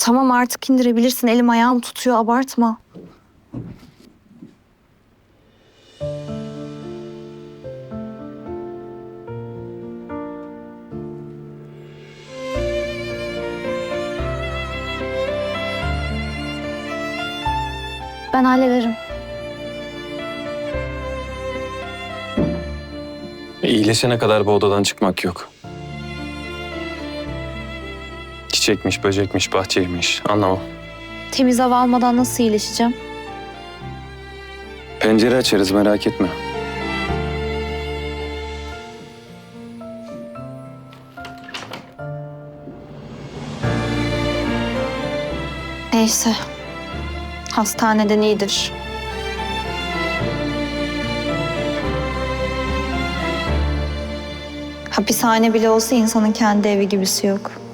Tamam artık indirebilirsin. Elim ayağım tutuyor abartma. Ben hallederim. İyileşene kadar bu odadan çıkmak yok. Çiçekmiş, böcekmiş, bahçeymiş anlamam. Temiz hava almadan nasıl iyileşeceğim? Pencere açarız merak etme. Neyse. Hastaneden iyidir. Hapishane bile olsa insanın kendi evi gibisi yok.